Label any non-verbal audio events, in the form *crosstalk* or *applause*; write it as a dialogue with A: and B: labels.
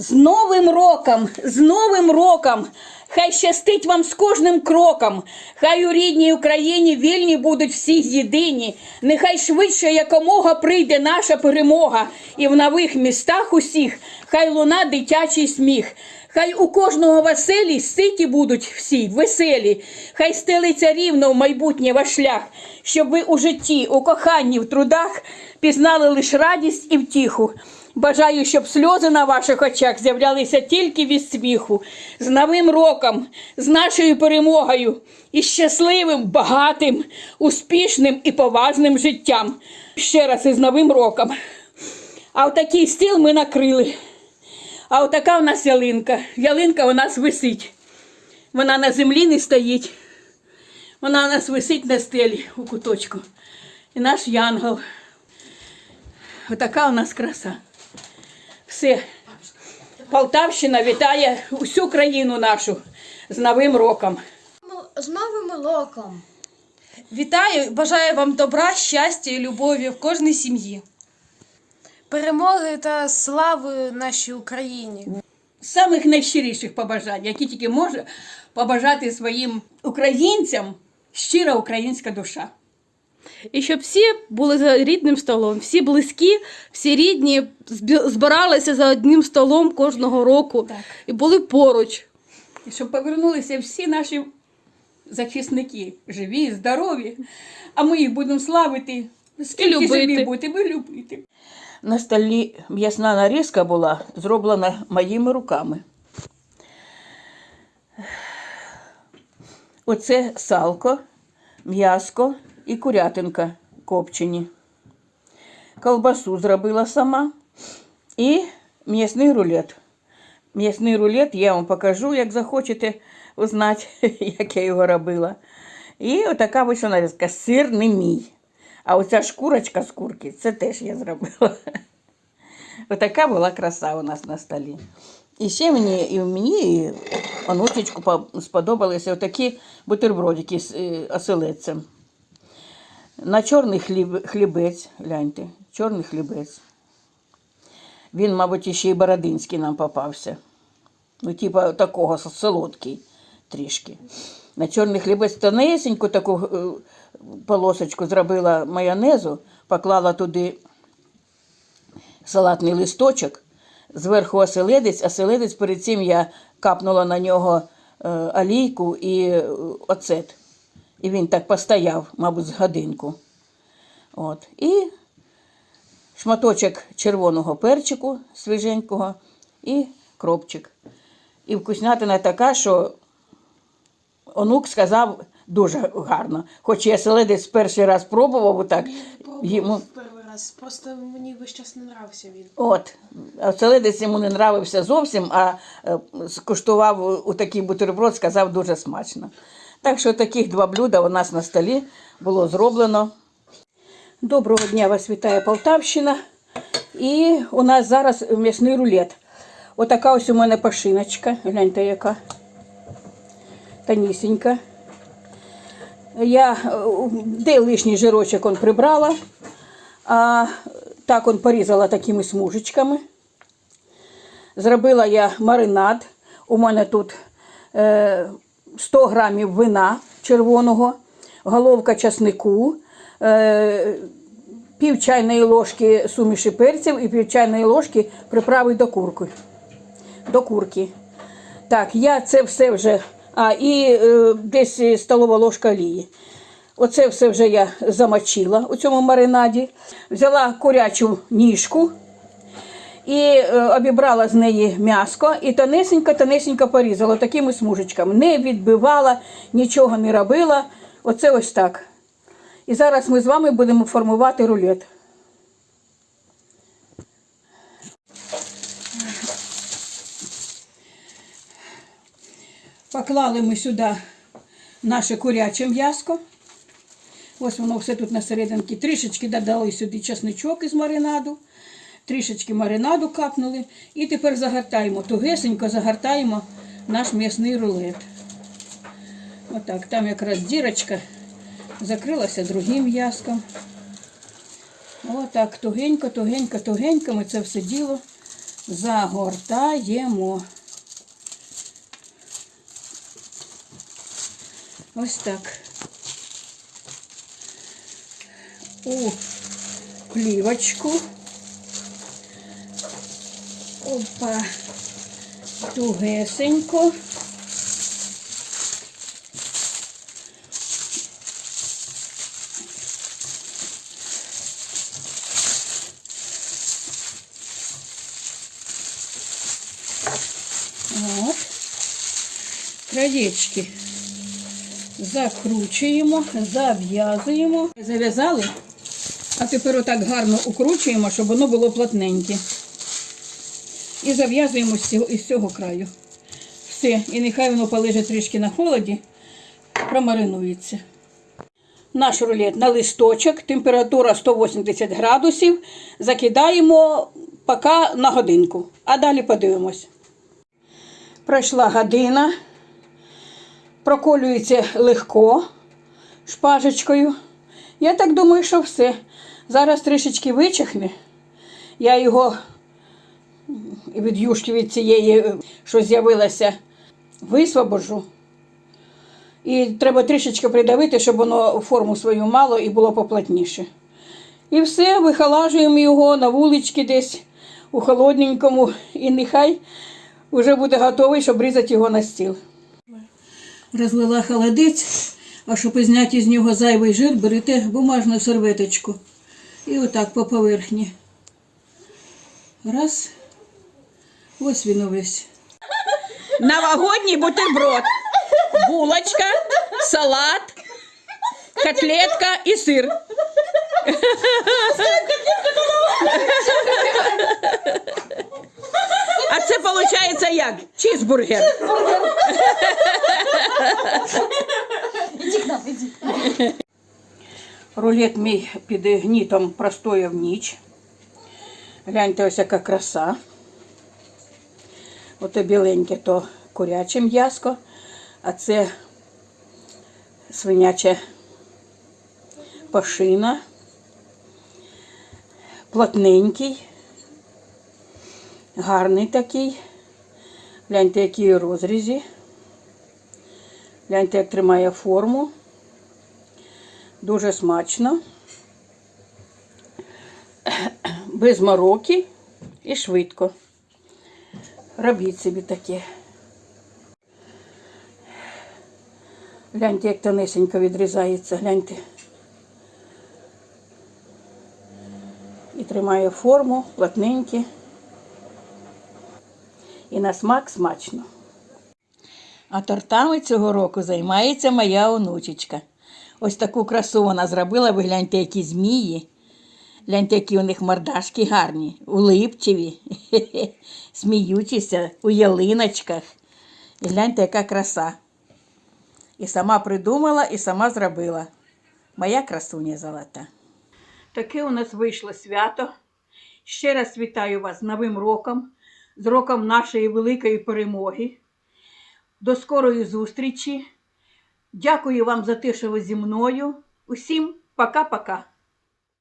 A: З Новим роком, з Новим роком! Хай щастить вам з кожним кроком. Хай у рідній Україні вільні будуть всі єдині. Нехай швидше якомога прийде наша перемога. І в нових містах усіх хай луна дитячий сміх. Хай у кожного веселі ситі будуть всі веселі. Хай стелиться рівно в майбутнє ваш шлях, щоб ви у житті, у коханні, в трудах пізнали лише радість і втіху. Бажаю, щоб сльози на ваших очах з'являлися тільки від сміху. З Новим роком, з нашою перемогою і щасливим, багатим, успішним і поважним життям. Ще раз із Новим роком. А отакий стіл ми накрили. А отака у нас ялинка. Ялинка у нас висить. Вона на землі не стоїть. Вона у нас висить на стелі у куточку. І наш янгол. Отака у нас краса. Все. Полтавщина вітає усю країну нашу з Новим роком.
B: З новим роком.
C: Вітаю, бажаю вам добра, щастя і любові в кожній сім'ї. Перемоги та слави нашій Україні.
A: Самих найщиріших побажань, які тільки може побажати своїм українцям щира українська душа.
D: І щоб всі були за рідним столом, всі близькі, всі рідні збиралися за одним столом кожного року
A: Так.
D: і були поруч.
A: І щоб повернулися всі наші захисники, живі, здорові, а ми їх будемо славити, скільки
D: любити.
A: живі бути, ми любити. На столі м'ясна нарізка була зроблена моїми руками. Оце салко, м'яско і курятинка копчені. Колбасу зробила сама і м'ясний рулет. М'ясний рулет я вам покажу, як захочете узнати, *laughs* як я його робила. І отака вийшла нарізка. Сир не мій. А оця шкурочка з курки, це теж я зробила. *laughs* Отака була краса у нас на столі. І ще мені і мені, і онучечку сподобалися отакі бутербродики з е, оселедцем. На чорний хліб, хлібець, гляньте, чорний хлібець. Він, мабуть, ще й Бородинський нам попався. Ну, типа такого солодкий трішки. На чорний хлібець тонесеньку таку е, полосочку зробила майонезу, поклала туди салатний листочок, зверху оселедець, оселедець перед цим я капнула на нього е, олійку і е, оцет. І він так постояв, мабуть, з годинку. От. І шматочок червоного перчику свіженького і кропчик. І вкуснятина така, що онук сказав дуже гарно. Хоч я селедець перший раз пробував, отак йому.
C: раз. Просто мені весь час не нравився він.
A: От, а оселедець йому не нравився зовсім, а е, скуштував у такий бутерброд, сказав дуже смачно. Так що таких два блюда у нас на столі було зроблено. Доброго дня вас вітає Полтавщина. І у нас зараз м'ясний рулет. Отака ось у мене пашиночка. Гляньте, яка. Танісінька. Я е, де лишній жирочок он прибрала, а так он порізала такими смужечками. Зробила я маринад. У мене тут е, 100 грамів вина червоного, головка часнику, е, пів чайної ложки суміші перців і пів чайної ложки приправи до курки. До курки. Так, я це все вже. А, і е, десь столова ложка олії. Оце все вже я замочила у цьому маринаді. Взяла курячу ніжку і е, обібрала з неї м'яско і тонесенько-тонесенько порізала такими смужечками. Не відбивала, нічого не робила. Оце ось так. І зараз ми з вами будемо формувати рулет. Поклали ми сюди наше куряче м'яско. Ось воно все тут на серединці. Трішечки додали сюди чесничок із маринаду, трішечки маринаду капнули. І тепер загортаємо, тугесенько загортаємо наш м'ясний рулет. Отак, там якраз дірочка закрилася другим м'яском. Отак, тугенько, тугенько, тугенько ми це все діло загортаємо. Ось так. У плівочку. Опа. Тугесенько. От. Краєчки закручуємо, зав'язуємо. Зав'язали, а тепер отак гарно укручуємо, щоб воно було плотненьке. І зав'язуємо із цього краю. Все, і нехай воно полежить трішки на холоді, промаринується. Наш рулет на листочок, температура 180 градусів. Закидаємо поки на годинку, а далі подивимось. Пройшла година, проколюється легко шпажечкою. Я так думаю, що все. Зараз трішечки вичихне. Я його від юшки від цієї, е, що з'явилася, висвобожу. І треба трішечки придавити, щоб воно форму свою мало і було поплотніше. І все, вихолажуємо його на вулички десь у холодненькому, і нехай вже буде готовий, щоб різати його на стіл. Розлила холодець, а щоб зняти з нього зайвий жир, берете бумажну серветочку. І отак по поверхні. Раз. Ось він увесь. Новогодній бутерброд. Булочка, салат, котлетка і сир. А це виходить як? Чізбургер.
B: Иди к нам, иди.
A: Рулет мій під гнітом простояв ніч. Гляньте, ось яка краса. Ото біленьке то куряче м'яско, а це свиняча пашина. Плотненький, гарний такий. Гляньте, які розрізі. Гляньте, як тримає форму. Дуже смачно. Без мороки і швидко. Робіть собі таке. Гляньте, як тонесенько відрізається, гляньте. І тримає форму, плотненьке. І на смак смачно. А тортами цього року займається моя онучечка. Ось таку красу вона зробила, ви гляньте, які змії. Гляньте, які у них мордашки гарні, улипчиві, *laughs* сміючіся у ялиночках. І гляньте, яка краса. І сама придумала, і сама зробила. Моя красуня золота. Таке у нас вийшло свято. Ще раз вітаю вас з Новим роком, з роком нашої великої перемоги. До скорої зустрічі. Дякую вам за те, що ви зі мною. Усім пока-пока.